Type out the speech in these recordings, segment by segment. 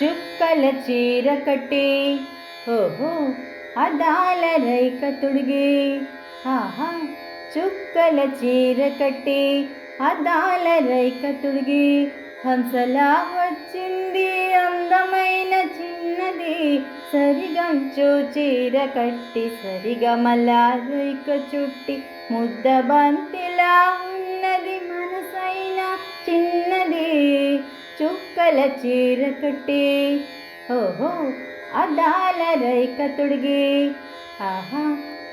చుక్కల చీర కట్టి ఓహో అదాల రైక తుడిగే ఆహా చుక్కల చీర కట్టి అదాల రైక తుడిగి హంసలా వచ్చింది అందమైన చిన్నది సరిగంచు చీర కట్టి సరిగమలా రైక చుట్టి ముద్ద బంతిలా చుక్కల చీర కట్టి ఓహో అదాల రైక తుడిగి ఆహా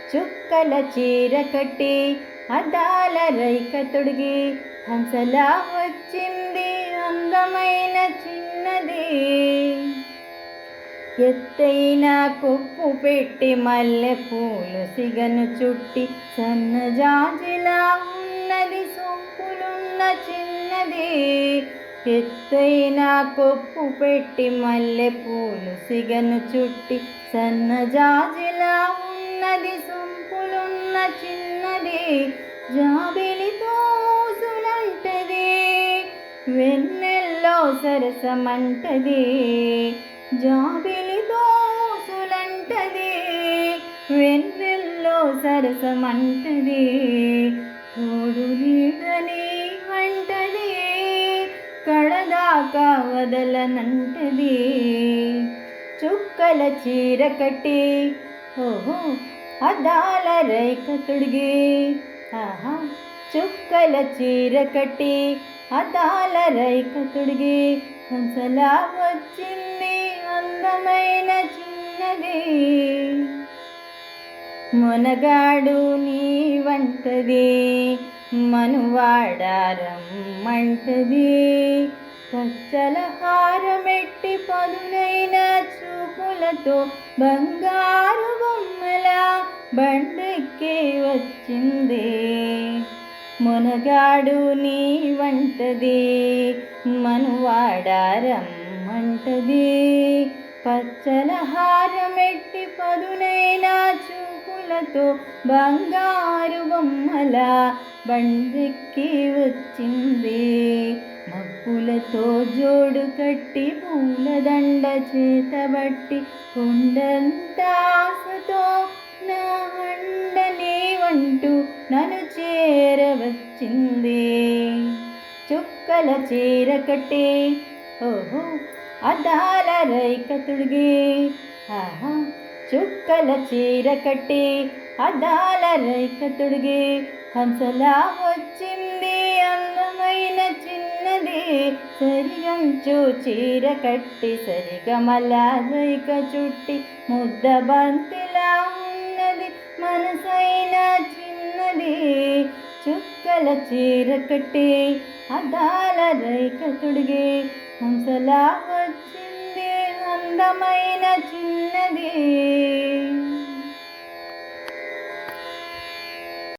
చుక్కల చీర కట్టి అదాల రైక తుడిగి హంసలా వచ్చింది అందమైన చిన్నది ఎత్తైన కొప్పు పెట్టి మల్లె పూలు సిగను చుట్టి సన్నజాజిలా ఉన్నది సొంపులున్న చిన్నది ఎత్తైన కొప్పు పెట్టి మల్లె పూలు సిగను చుట్టి సన్నజాజిలా ఉన్నది సొంపులున్న చిన్నది జాబిలితో సులంటది వెన్నెల్లో సరసమంటది జాబిలితో సులంటది వెన్నెల్లో సరసమంటది తోడు నీడని వంటది కడదాకా వదలనంటది. చుక్కల చీర కట్టి ఓహో అద్దాల రైక తొడిగి ఆహా చుక్కల చీర కట్టి అద్దాల రైక తుడిగి హంసలా వచ్చింది అందమైన చిన్నది. మునగాడు నీ వంటది మనువాడారమ్మంటది పచ్చల హారమెట్టి పదునైన చూపులతో బంగారు బొమ్మల బండెక్కి వచ్చింది. మునగాడు నీ వంటది మనువాడారమ్మంటది. పచ్చల హారమెట్టి పదునైన చూపులతో బంగారు బొమ్మల బండెక్కి వచ్చింది. మబ్బులతో జోడు కట్టి పూలదండ చేతబట్టి కొండంత ఆశతో నా అండనే వంటూ నన్ను చేరవచ్చింది. చుక్కల చీర కట్టే ఓహో అదాల రైక తుడిగే. ఆహా చుక్కల చీర కట్టే అదాల రైక తుడిగే. హంసలా వచ్చింది అందమైన చిన్నది సరిగంచు చీర కట్టి సరిగమల రైక చుట్టి ముద్ద బంతిలా ఉన్నది మనసైన చిన్నది చుక్కల చీర కట్టి అద్దాల రైక తొడిగి హంసలా వచ్చింది అందమైన చిన్నది